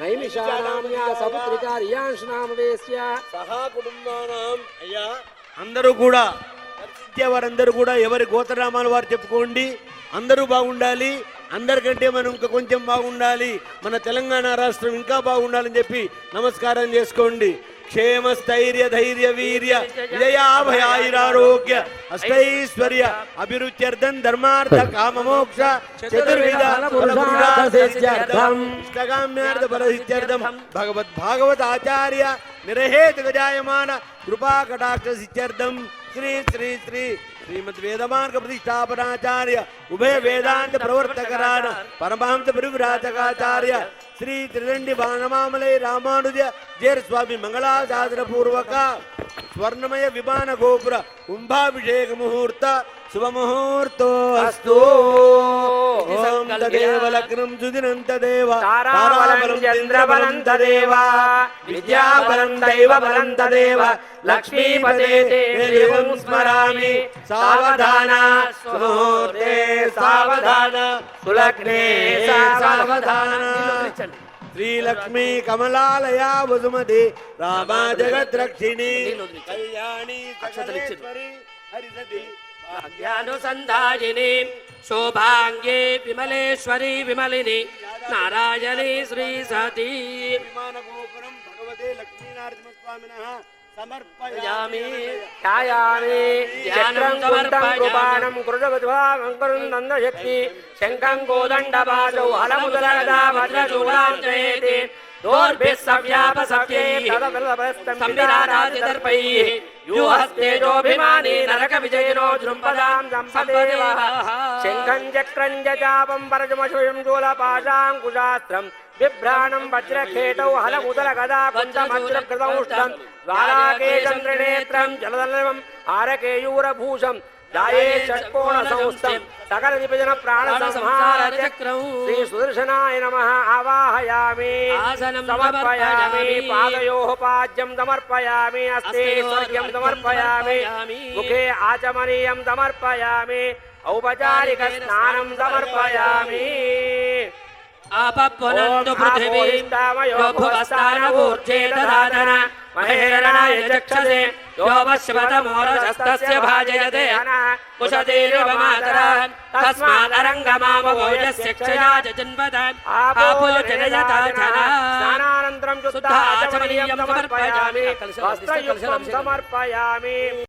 నైమిషానామ్యా సపుత్రిక సహా కుటుంబానాం అయ్యా అందరూ కూడా దర్శించే వారందరూ కూడా ఎవరి గోత్రనామాలు వారు చెప్పుకోండి. అందరూ బాగుండాలి. అందరికంటే మనం ఇంకా కొంచెం బాగుండాలి. మన తెలంగాణ రాష్ట్రం ఇంకా బాగుండాలని చెప్పి నమస్కారం చేసుకోండి. क्षेम स्थर्य धैर्य वीर जया भयाग्य अष्टैश्वर्य अभिचर्दन धर्मार्थ काम मोक्ष चतुर्विधाम्यार्थ भगवत भागवत आचार्य निरहेत गजायमान कृपा कटाक्ष श्री श्री श्री श्रीमद वेद मार्ग प्रतिष्ठापनाचार्य उभय वेदांत प्रवर्तक परमांत प्रभुराजकाचार्य పరివిరాజకాచార్య శ్రీ త్రిదండి బాణమామలై రామానుజ జేర్ స్వామి మంగళాసాధన పూర్వక స్వర్ణమయ విమాన గోపుర కుంభాభిషేక ముహూర్త శుభముహూర్తో అస్తు తారాబలం విద్యాబలం లక్ష్మీపదే దేవం స్మరామి. సావధాన సుముహూర్తే సావధాన సులగ్నే సావధాన. శ్రీలక్ష్మీ కమలాలయా వసుమతి రామా జగద్రక్షిణి కళ్యాణి హరిసతి భాగ్యానుసంధాయిని శోభాంగే విమలేశ్వరి విమలిని నారాయణి శ్రీ సతీ విమాన గోపురం భగవతే లక్ష్మీనారసింహస్వామినః యామి సమర్పయామి ఛాయామి చక్రం ధ్యానం కుండం సమర్పయామి. కృపాణం కృతవద్వాంకరం నందశక్తి శంఖం కోదండపాదౌ హలముదలగదా భద్రచూడాంజయేతి దోర్భిः సవ్యాపసవ్యైः సంవిరారాజిదర్పైः యూహస్తేజోభిమానీ నరక విజయనో దృంపదాం సంపదేవః శంఖం చక్రం జచాపం పరజమశుయం శూలపాశాంకుశాస్త్రం బిభ్రాణం వజ్రఖేటౌ షట్కోణ సంస్థం. సకల విభజన ప్రాణ సంహార చక్రం. శ్రీ సుదర్శనాయ నమ. ఆవాహయామి. సమర్పయామి. సమర్పయామి. పాదయో పాద్యం సమర్పయామి. అస్తే స్వర్గ్యం సమర్పయామి. ముఖే ఆచమనీయం సమర్పయామి. ఔపచారిక స్నానం సమర్పయామి. ఆపప్పునందు పృథివీ ఆపోయిష్టామయో భువస్థానవూర్జే దదాతన యో వశ్వతమోరశస్తస్య భాజయతే కుశతేర్వమాతర తస్మాదరంగమామవోజస్య క్షయా జన్మద ఆపో జనయతా జన స్నానానంతరం శుద్ధ ఆచమనీయం సమర్పయామి. వస్త్రయుక్తం సమర్పయామి